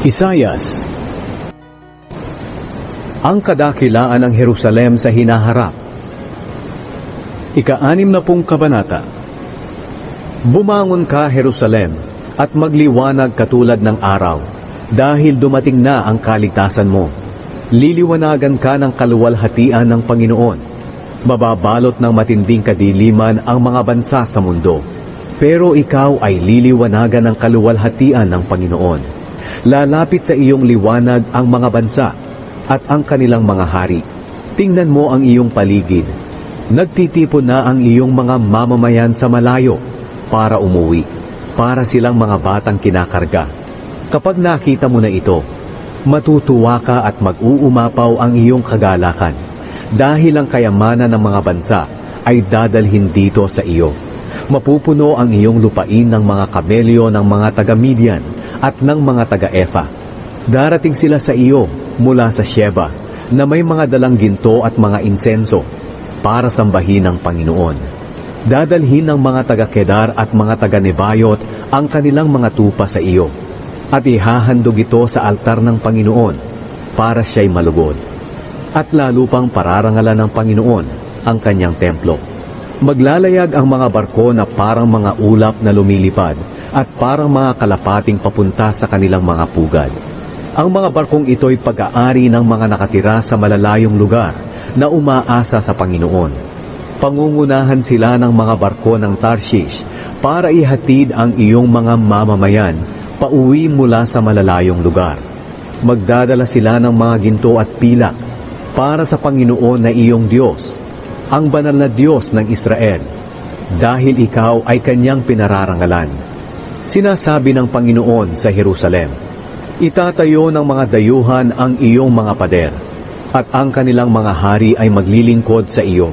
Isayas Ang kadakilaan ng Jerusalem sa hinaharap Ika-anim na pong kabanata Bumangon ka, Jerusalem, at magliwanag katulad ng araw, dahil dumating na ang kaligtasan mo. Liliwanagan ka ng kaluwalhatian ng Panginoon. Mababalot ng matinding kadiliman ang mga bansa sa mundo. Pero ikaw ay liliwanagan ng kaluwalhatian ng Panginoon. Lalapit sa iyong liwanag ang mga bansa at ang kanilang mga hari. Tingnan mo ang iyong paligid. Nagtitipon na ang iyong mga mamamayan sa malayo para umuwi, para silang mga batang kinakarga. Kapag nakita mo na ito, matutuwa ka at mag-uumapaw ang iyong kagalakan dahil ang kayamanan ng mga bansa ay dadalhin dito sa iyo. Mapupuno ang iyong lupain ng mga kamelyo ng mga taga-Midian at ng mga taga-Efa. Darating sila sa iyo mula sa Sheba na may mga dalang ginto at mga insenso para sambahin ang Panginoon. Dadalhin ng mga taga-Kedar at mga taga-Nebayot ang kanilang mga tupa sa iyo at ihahandog ito sa altar ng Panginoon para siya'y malugod. At lalo pang pararangalan ng Panginoon ang kanyang templo. Maglalayag ang mga barko na parang mga ulap na lumilipad at parang mga kalapating papunta sa kanilang mga pugad. Ang mga barkong ito'y pag-aari ng mga nakatira sa malalayong lugar na umaasa sa Panginoon. Pangungunahan sila ng mga barko ng Tarshish para ihatid ang iyong mga mamamayan pauwi mula sa malalayong lugar. Magdadala sila ng mga ginto at pilak para sa Panginoon na iyong Diyos, ang banal na Diyos ng Israel, dahil ikaw ay kanyang pinararangalan. Sinasabi ng Panginoon sa Jerusalem, Itatayo ng mga dayuhan ang iyong mga pader, at ang kanilang mga hari ay maglilingkod sa iyo.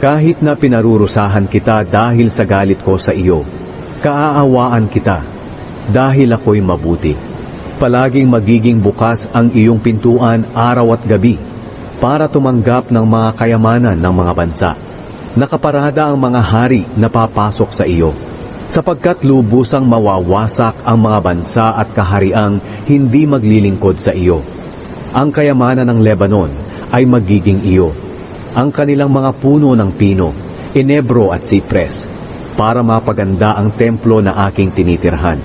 Kahit na pinarurusahan kita dahil sa galit ko sa iyo, kaaawaan kita, dahil ako'y mabuti. Palaging magiging bukas ang iyong pintuan araw at gabi, para tumanggap ng mga kayamanan ng mga bansa. Nakaparada ang mga hari na papasok sa iyo, sapagkat lubusang mawawasak ang mga bansa at kahariang hindi maglilingkod sa iyo. Ang kayamanan ng Lebanon ay magiging iyo, ang kanilang mga puno ng pino, inebro at sipres, para mapaganda ang templo na aking tinitirhan.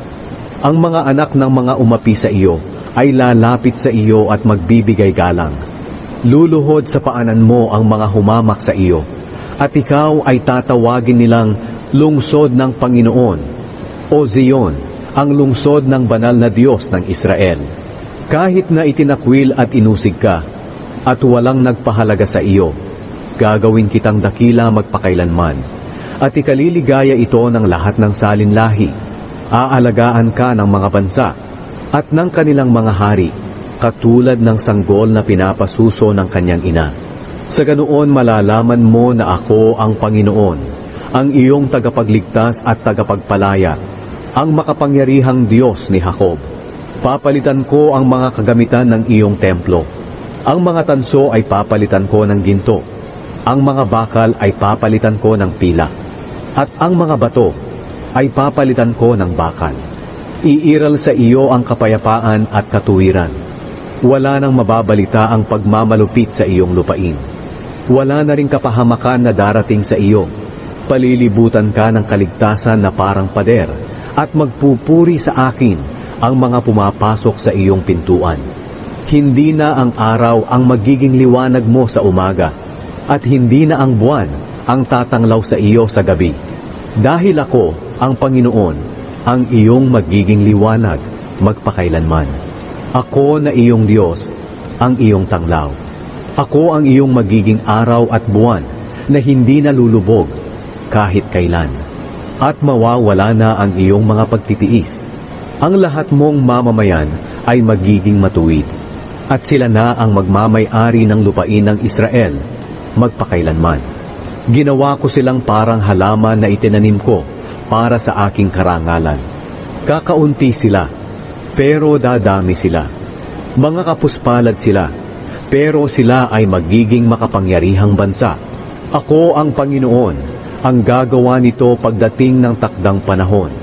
Ang mga anak ng mga umapi sa iyo ay lalapit sa iyo at magbibigay galang. Luluhod sa paanan mo ang mga humamak sa iyo, at ikaw ay tatawagin nilang lungsod ng Panginoon, o Zion, ang lungsod ng banal na Diyos ng Israel. Kahit na itinakwil at inusig ka, at walang nagpahalaga sa iyo, gagawin kitang dakila magpakailanman, at ikaliligaya ito ng lahat ng salinlahi. Aalagaan ka ng mga bansa, at ng kanilang mga hari, katulad ng sanggol na pinapasuso ng kanyang ina. Sa ganoon malalaman mo na ako ang Panginoon, ang iyong tagapagligtas at tagapagpalaya, ang makapangyarihang Diyos ni Jacob. Papalitan ko ang mga kagamitan ng iyong templo. Ang mga tanso ay papalitan ko ng ginto. Ang mga bakal ay papalitan ko ng pila. At ang mga bato ay papalitan ko ng bakal. Iiral sa iyo ang kapayapaan at katuwiran. Wala nang mababalita ang pagmamalupit sa iyong lupain. Wala na rin kapahamakan na darating sa iyo. Palilibutan ka ng kaligtasan na parang pader at magpupuri sa akin ang mga pumapasok sa iyong pintuan. Hindi na ang araw ang magiging liwanag mo sa umaga at hindi na ang buwan ang tatanglaw sa iyo sa gabi. Dahil ako, ang Panginoon, ang iyong magiging liwanag magpakailanman. Ako na iyong Diyos, ang iyong tanglaw. Ako ang iyong magiging araw at buwan na hindi nalulubog kahit kailan. At mawawala na ang iyong mga pagtitiis. Ang lahat mong mamamayan ay magiging matuwid. At sila na ang magmamay-ari ng lupain ng Israel magpakailanman. Ginawa ko silang parang halaman na itinanim ko para sa aking karangalan. Kakaunti sila, pero dadami sila. Mga kapuspalad sila, pero sila ay magiging makapangyarihang bansa. Ako ang Panginoon, ang gagawa nito pagdating ng takdang panahon.